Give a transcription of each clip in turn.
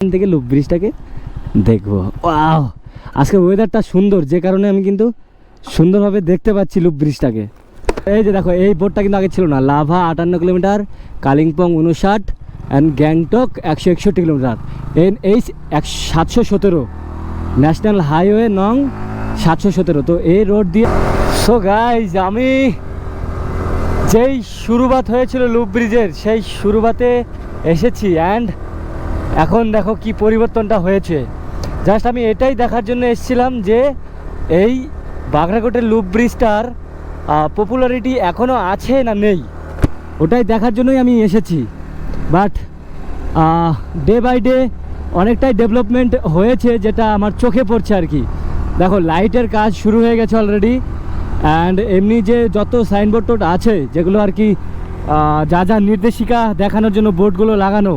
থেকে লুপ ব্রিজটাকে দেখব। ওয়াও! আজকে ওয়েদারটা সুন্দর, যে কারণে আমি কিন্তু সুন্দরভাবে দেখতে পাচ্ছি লুপ ব্রিজটাকে এই যে দেখো, এই বোর্ডটা কিন্তু আগে ছিল না। লাভা আটান্ন কিলোমিটার, কালিম্পং উনষাট অ্যান্ড গ্যাংটক একশো একষট্টি কিলোমিটার। এন এইচ এক সাতশো সতেরো। ন্যাশনাল হাইওয়ে নং সাতশো সতেরো। তো এই রোড দিয়ে সো গাইজ আমি যেই শুরুবাত হয়েছিল লুপ ব্রিজের সেই শুরুবাতে এসেছি অ্যান্ড এখন দেখো কি পরিবর্তনটা হয়েছে। জাস্ট আমি এটাই দেখার জন্য এসেছিলাম যে, এই বাগরাকোটের লুপ ব্রিজটার পপুলারিটি এখনও আছে না নেই? ওটাই দেখার জন্যই আমি এসেছি। বাট ডে বাই ডে অনেকটাই ডেভেলপমেন্ট হয়েছে যেটা আমার চোখে পড়ছে আর কি। দেখো লাইটের কাজ শুরু হয়ে গেছে অলরেডি অ্যান্ড এমনি যে যত সাইনবোর্ড টোড আছে, যেগুলো আর কি যা যা নির্দেশিকা দেখানোর জন্য বোর্ডগুলো লাগানো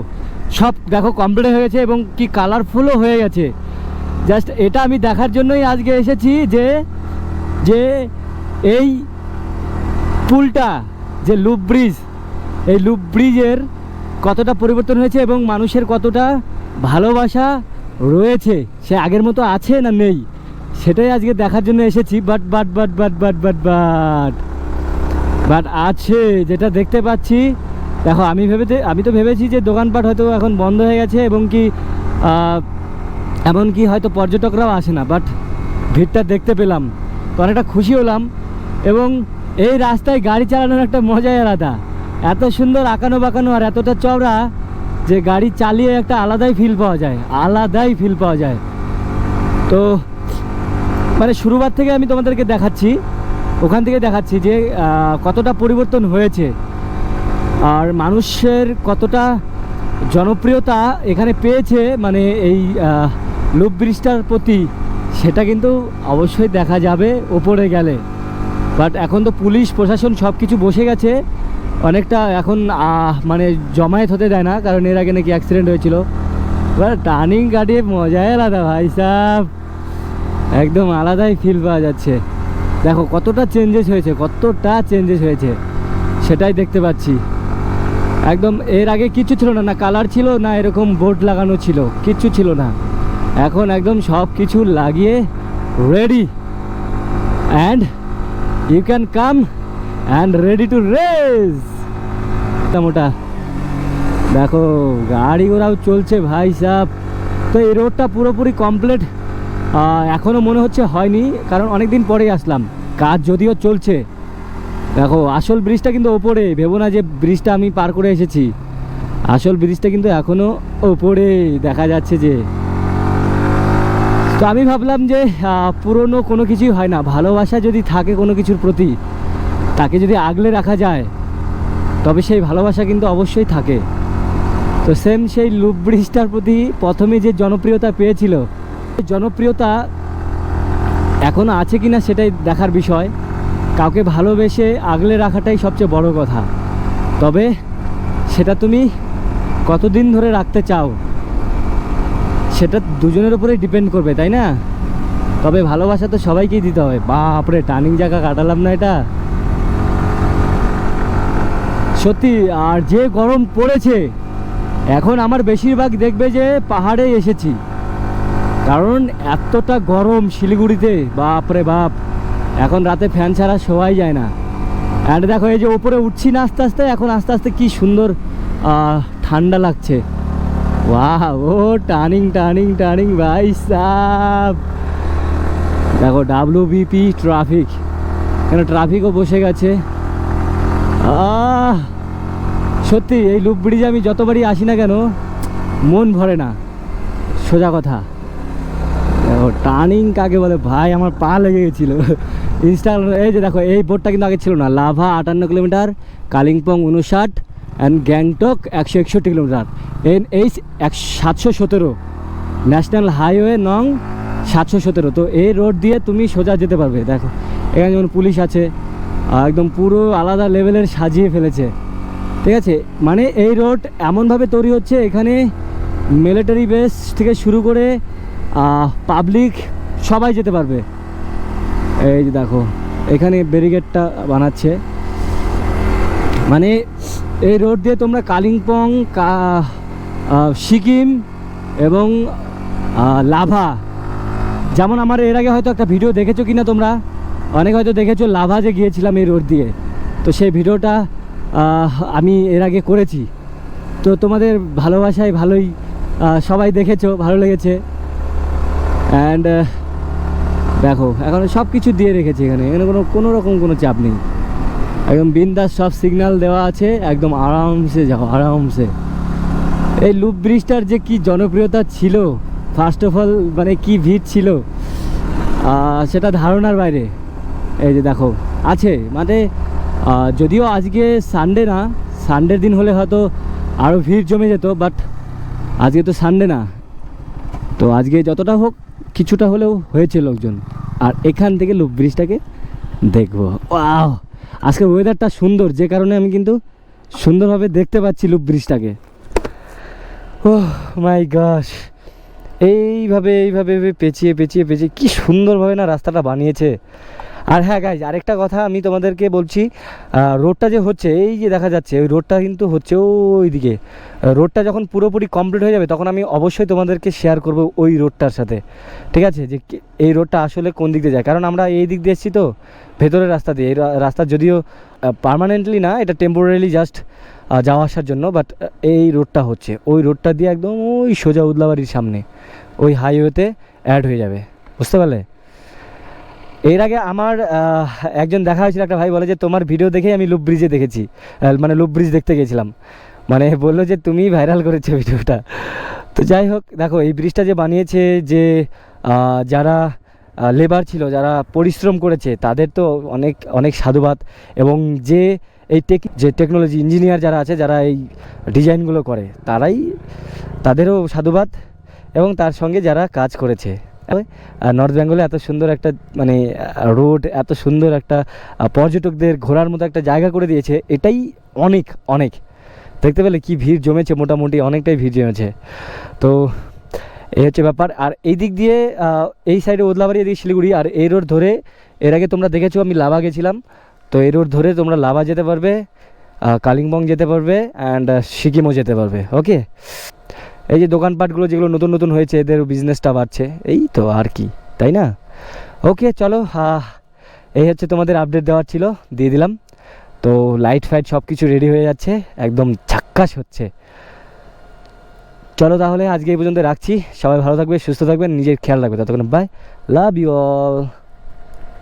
সব দেখো কমপ্লিট হয়ে গেছে এবং কি কালারফুলও হয়ে গেছে। জাস্ট এটা আমি দেখার জন্যই আজকে এসেছি যে যে এই পুলটা, যে লুপ ব্রিজ এই লুপ ব্রিজের কতটা পরিবর্তন হয়েছে এবং মানুষের কতটা ভালোবাসা রয়েছে, সে আগের মতো আছে না নেই? সেটাই আজকে দেখার জন্য এসেছি but but but but but but but but আছে, যেটা দেখতে পাচ্ছি দেখো, আমি ভেবেতে আমি তো ভেবেছি যে দোকানপাট হয়তো এখন বন্ধ হয়ে গেছে এবং কি এমনকি হয়তো পর্যটকরাও আসে না বাট ভিড়টা দেখতে পেলাম তো অনেকটা খুশি হলাম এবং এই রাস্তায় গাড়ি চালানোর একটা মজাই আলাদা। এত সুন্দর আঁকানো বাঁকানো আর এতটা চওড়া যে গাড়ি চালিয়ে একটা আলাদাই ফিল পাওয়া যায়, আলাদাই ফিল পাওয়া যায়। তো মানে শুরুবার থেকে আমি তোমাদেরকে দেখাচ্ছি, ওখান থেকে দেখাচ্ছি যে কতটা পরিবর্তন হয়েছে। আর মানুষের কতটা জনপ্রিয়তা এখানে পেয়েছে মানে এই লুপ ব্রিজটার প্রতি, সেটা কিন্তু অবশ্যই দেখা যাবে ওপরে গেলে। বাট এখন তো পুলিশ, প্রশাসন সব কিছু বসে গেছে। অনেকটা এখন মানে জমায়েত হতে দেয় না, কারণ এর আগে নাকি অ্যাক্সিডেন্ট হয়েছিল। এবার টার্নিং কাটিয়ে মজাই আলাদা ভাই সাহ একদম আলাদাই ফিল পাওয়া যাচ্ছে। দেখো কতটা চেঞ্জেস হয়েছে, কতটা চেঞ্জেস হয়েছে, সেটাই দেখতে পাচ্ছি। একদম, এর আগে কিচ্ছু ছিল না না কালার ছিল, না এরকম বোর্ড লাগানো ছিল, কিচ্ছু ছিল না। এখন একদম সব কিছু লাগিয়ে ready and you can come and ready to race মোটা, দেখো, গাড়ি ঘোড়াও চলছে ভাই সাহ তো এই রোডটা পুরোপুরি কমপ্লিট এখনও মনে হচ্ছে হয়নি, কারণ অনেক দিন পরেই আসলাম। কাজ যদিও চলছে দেখো, আসল ব্রিজটা কিন্তু ওপরে। ভেবো না যে ব্রিজটা আমি পার করে এসেছি। আসল ব্রিজটা কিন্তু এখনও ওপরে, দেখা যাচ্ছে যে। তো আমি ভাবলাম যে পুরনো কোনো কিছুই হয় না। ভালোবাসা যদি থাকে কোনো কিছুর প্রতি, তাকে যদি আগলে রাখা যায়, তবে সেই ভালোবাসা কিন্তু অবশ্যই থাকে। তো সেম সেই লুপ ব্রিজটার প্রতি প্রথমে যে জনপ্রিয়তা পেয়েছিল জনপ্রিয়তা এখনও আছে কি না সেটাই দেখার বিষয়। কাউকে ভালোবেসে আগলে রাখাটাই সবচেয়ে বড় কথা। তবে সেটা তুমি কতদিন ধরে রাখতে চাও, সেটা দুজনের উপরেই ডিপেন্ড করবে, তাই না? তবে ভালোবাসা তো সবাইকেই দিতে হবে। বাপরে টার্নিং জায়গা কাটালাম না এটা। সত্যি, আর যে গরম পড়েছে, এখন আমার বেশিরভাগ দেখবে যে পাহাড়ে এসেছি। কারণ এতটা গরম শিলিগুড়িতে, বাপরে বাপ। এখন রাতে ফ্যান ছাড়া শোয়াই যায় না। অ্যান্ড দেখো, এই যে ওপরে উঠছি না আস্তে আস্তে, এখন আস্তে আস্তে কি সুন্দর ঠান্ডা লাগছে। বাহ ও টার্নিং টার্নিং টার্নিং ভাই সাব। দেখো ডাব্লিউ বিপি ট্রাফিক কেন ট্রাফিকও বসে গেছে। সত্যি, এই লুপ ব্রিজে আমি যতবারই আসি না কেন, মন ভরে না। সোজা কথা। দেখো টার্নিং কাকে বলে? ভাই, আমার পা লেগে গেছিল। ইনস্টাগ্রাম এই যে দেখো, এই বোর্ডটা কিন্তু আগে ছিল না। লাভা আটান্ন কিলোমিটার, কালিম্পং উনষাট অ্যান্ড গ্যাংটক একশো একষট্টি কিলোমিটার। এন এইচ এক সাতশো সতেরো। ন্যাশনাল হাইওয়ে নং সাতশো সতেরো। তো এই রোড দিয়ে তুমি সোজা যেতে পারবে। দেখো, এখানে যেমন পুলিশ আছে একদম পুরো আলাদা লেভেলের সাজিয়ে ফেলেছে। ঠিক আছে? মানে এই রোড এমনভাবে তৈরি হচ্ছে, এখানে মিলিটারি বেস থেকে শুরু করে পাবলিক সবাই যেতে পারবে। এই যে দেখো, এখানে ব্যারিকেডটা বানাচ্ছে। মানে এই রোড দিয়ে তোমরা কালিম্পং সিকিম এবং লাভা। যেমন আমার এর আগে হয়তো একটা ভিডিও দেখেছ কিনা তোমরা? অনেক হয়তো দেখেছ, লাভা যে গিয়েছিলাম এই রোড দিয়ে। তো সেই ভিডিওটা আমি এর আগে করেছি। তো তোমাদের ভালোবাসায় ভালোই সবাই দেখেছ, ভালো লেগেছে। অ্যান্ড দেখো, এখন সব কিছু দিয়ে রেখেছে এখানে। এখানে কোনো কোনো রকম কোনো চাপ নেই। একদম বিন্দাস সব সিগন্যাল দেওয়া আছে, একদম আরামসে যাও, আরামসে। এই লুপ ব্রিজটার যে কি জনপ্রিয়তা ছিল ফার্স্ট অফ অল মানে কি ভিড় ছিল সেটা ধারণার বাইরে। এই যে দেখো, আছে মানে যদিও আজকে সানডে না সানডের দিন হলে হয়তো আরও ভিড় জমে যেত বাট আজকে তো সানডে না। তো আজকে যতটা হোক, কিছুটা হলেও হয়েছে লোকজন। আর এখান থেকে লুপ ব্রিজটাকে দেখব। ও আজকে ওয়েদারটা সুন্দর, যে কারণে আমি কিন্তু সুন্দরভাবে দেখতে পাচ্ছি লুপ ব্রিজটাকে। ও মাই এইভাবে এইভাবে এইভাবে পেঁচিয়ে পেঁচিয়ে পেঁচিয়ে কি সুন্দরভাবে না রাস্তাটা বানিয়েছে। আর হ্যাঁ গাইজ আরেকটা কথা আমি তোমাদেরকে বলছি রোডটা যে হচ্ছে, এই যে দেখা যাচ্ছে, ওই রোডটা কিন্তু হচ্ছে ওই দিকে রোডটা যখন পুরোপুরি কমপ্লিট হয়ে যাবে, তখন আমি অবশ্যই তোমাদেরকে শেয়ার করব ওই রোডটার সাথে। ঠিক আছে? যে এই রোডটা আসলে কোন দিক দিয়ে যায়? কারণ আমরা এই দিক দিয়ে এসেছি তো, ভেতরের রাস্তা দিয়ে। এই রাস্তা যদিও পার্মানেন্টলি না, এটা টেম্পোরারি জাস্ট যাওয়া আসার জন্য বাট এই রোডটা হচ্ছে। ওই রোডটা দিয়ে একদম ওই সোজা উদলাবাড়ির সামনে, ওই হাইওয়েতে অ্যাড হয়ে যাবে। বুঝতে পারলে? এর আগে আমার একজন দেখা হয়েছিল, একটা ভাই বলে যে, তোমার ভিডিও দেখেই আমি লুপ ব্রিজে দেখেছি মানে লুপ ব্রিজ দেখতে গেছিলাম। মানে বলল যে তুমি ভাইরাল করেছ ভিডিওটা। তো যাই হোক, দেখো, এই ব্রিজটা যে বানিয়েছে যে যারা লেবার ছিল, যারা পরিশ্রম করেছে, তাদের তো অনেক অনেক সাধুবাদ। এবং যে এই টেক যে টেকনোলজি ইঞ্জিনিয়ার যারা আছে, যারা এই ডিজাইনগুলো করে, তারাই তাদেরও সাধুবাদ এবং তার সঙ্গে যারা কাজ করেছে। নর্থ বেঙ্গলে এত সুন্দর একটা মানে রোড এত সুন্দর একটা পর্যটকদের ঘোরার মতো একটা জায়গা করে দিয়েছে। এটাই অনেক অনেক। দেখতে পেলে কি ভিড় জমেছে মোটামুটি, অনেকটাই ভিড় জমেছে। তো এই হচ্ছে ব্যাপার। আর এই দিক দিয়ে এই সাইডে ওদলাবাড়ি, এদিকে শিলিগুড়ি। আর এই রোড ধরে, এর আগে তোমরা দেখেছ, আমি লাভা গেছিলাম। তো এই রোড ধরে তোমরা লাভা যেতে পারবে কালিম্পং যেতে পারবে অ্যান্ড সিকিমও যেতে পারবে। ওকে এই যে দোকানপাটগুলো যেগুলো নতুন নতুন হয়েছে, এদের বিজনেসটা বাড়ছে, এই তো আর কি, তাই না? ওকে চলো এই হচ্ছে তোমাদের আপডেট দেওয়ার ছিল, দিয়ে দিলাম। তো লাইট ফাইট সব কিছু রেডি হয়ে যাচ্ছে, একদম ঝাক্কাস হচ্ছে। চলো তাহলে আজকে এই পর্যন্ত রাখছি, সবাই ভালো থাকবে, সুস্থ থাকবেন, নিজের খেয়াল রাখবে, ততক্ষণ বাই লাভ ইউ অল